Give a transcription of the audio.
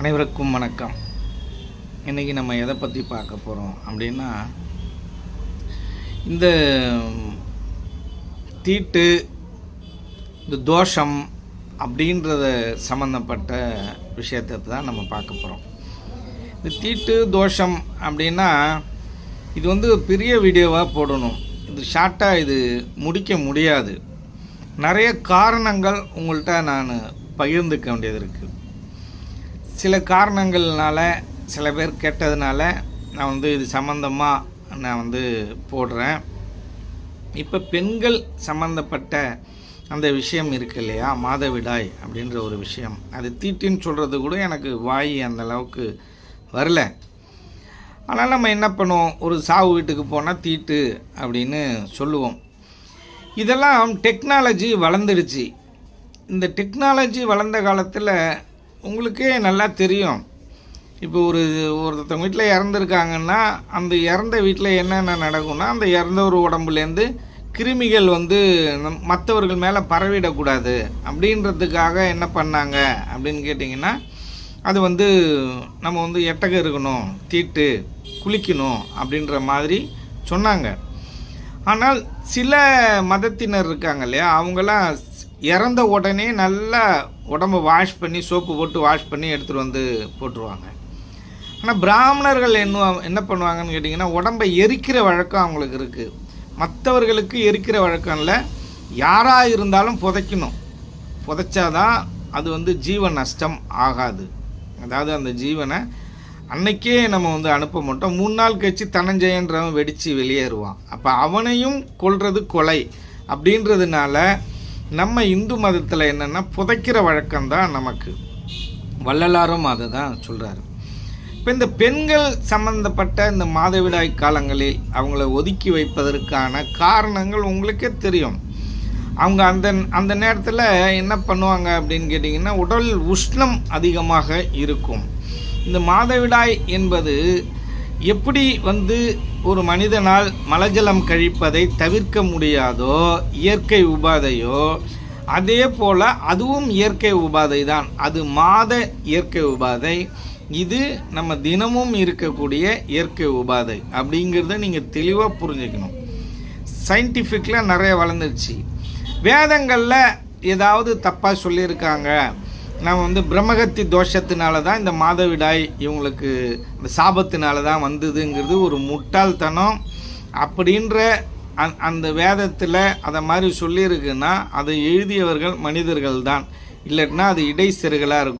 அனைவருக்கும் வணக்கம். இன்றைக்கி நம்ம எதை பற்றி பார்க்க போகிறோம் அப்படின்னா இந்த தீட்டு இந்த தோஷம் அப்படின்றத சம்மந்தப்பட்ட விஷயத்தை தான் நம்ம பார்க்க போகிறோம் இந்த தீட்டு தோஷம் அப்படின்னா இது வந்து பெரிய வீடியோவாக போடணும். இது ஷார்ட்டாக இது முடிக்க முடியாது. நிறைய காரணங்கள் உங்கள்கிட்ட நான் பகிர்ந்துக்க வேண்டியது இருக்குது சில காரணங்கள்னால சில பேர் கேட்டதுனால நான் வந்து இது சம்மந்தமாக நான் வந்து போடுறேன். இப்போ பெண்கள் சம்மந்தப்பட்ட அந்த விஷயம் இருக்கு இல்லையா? மாதவிடாய் அப்படின்ற ஒரு விஷயம். அது தீட்டின்னு சொல்கிறது கூட எனக்கு வாய் அந்த அளவுக்கு வரல. ஆனால் நம்ம என்ன பண்ணுவோம்? ஒரு சாவு வீட்டுக்கு போனால் தீட்டு அப்படின்னு சொல்லுவோம். இதெல்லாம் டெக்னாலஜி வளர்ந்துடுச்சு. இந்த டெக்னாலஜி வளர்ந்த காலத்தில் உங்களுக்கே நல்லா தெரியும். இப்போ ஒரு ஒருத்தவங்க வீட்டில் இறந்துருக்காங்கன்னா அந்த இறந்த வீட்டில் என்னென்ன நடக்கும்னா அந்த இறந்த ஒரு உடம்புலேருந்து கிருமிகள் வந்து நம் மற்றவர்கள் மேலே பரவிடக்கூடாது. அப்படின்றதுக்காக என்ன பண்ணாங்க? அப்படின்னு கேட்டிங்கன்னா அது வந்து நம்ம வந்து எட்டக இருக்கணும் தீட்டு குளிக்கணும் அப்படின்ற மாதிரி சொன்னாங்க. ஆனால் சில மதத்தினர் இருக்காங்க இல்லையா? அவங்களாம் இறந்த உடனே நல்லா உடம்பை வாஷ் பண்ணி சோப்பு போட்டு வாஷ் பண்ணி எடுத்துகிட்டு வந்து போட்டுருவாங்க. ஆனால் பிராமணர்கள் என்ன என்ன பண்ணுவாங்கன்னு கேட்டிங்கன்னா உடம்பை எரிக்கிற வழக்கம் அவங்களுக்கு இருக்குது மற்றவர்களுக்கு எரிக்கிற வழக்கம் இல்லை. யாராக இருந்தாலும் புதைக்கணும். புதைச்சாதான் அது வந்து ஜீவ நஷ்டம் ஆகாது. அதாவது அந்த ஜீவனை அன்னைக்கே நம்ம வந்து அனுப்ப மாட்டோம். மூணு நாள் கழிச்சு தனஞ்சயன்றவன் வெடித்து வெளியேறுவான். அப்போ அவனையும் கொள்வது கொலை. அப்படின்றதுனால நம்ம இந்து மதத்தில் என்னென்னா புதைக்கிற வழக்கம்தான் நமக்கு. வள்ளலாரும் அதை தான் சொல்கிறாரு இப்போ இந்த பெண்கள் சம்பந்தப்பட்ட இந்த மாதவிடாய் காலங்களில் அவங்கள ஒதுக்கி வைப்பதற்கான காரணங்கள் உங்களுக்கே தெரியும். அவங்க அந்த அந்த நேரத்தில் என்ன பண்ணுவாங்க அப்படின்னு கேட்டிங்கன்னா உடல் உஷ்ணம் அதிகமாக இருக்கும். இந்த மாதவிடாய் என்பது எப்படி வந்து ஒரு மனிதனால் மலஜலம் கழிப்பதை தவிர்க்க முடியாதோ இயற்கை உபாதையோ அதே போல் அதுவும் இயற்கை உபாதை தான். அது மாத இயற்கை உபாதை. இது நம்ம தினமும் இருக்கக்கூடிய இயற்கை உபாதை அப்படிங்கிறத நீங்கள் தெளிவாக புரிஞ்சுக்கணும். சயின்டிஃபிக்கில் நிறைய வளர்ந்துருச்சு. வேதங்களில் ஏதாவது தப்பாக சொல்லியிருக்காங்க. நம்ம வந்து பிரம்மகத்தி தோஷத்தினால தான் இந்த மாதவிடாய் இவங்களுக்கு இந்த சாபத்தினால தான் வந்ததுங்கிறது ஒரு முட்டாள்தனம். அப்படின்ற அந் அந்த வேதத்தில் அதை மாதிரி சொல்லியிருக்குன்னா அதை எழுதியவர்கள் மனிதர்கள் தான் இல்லைன்னா அது இடைச்செருகலாக இருக்கும்.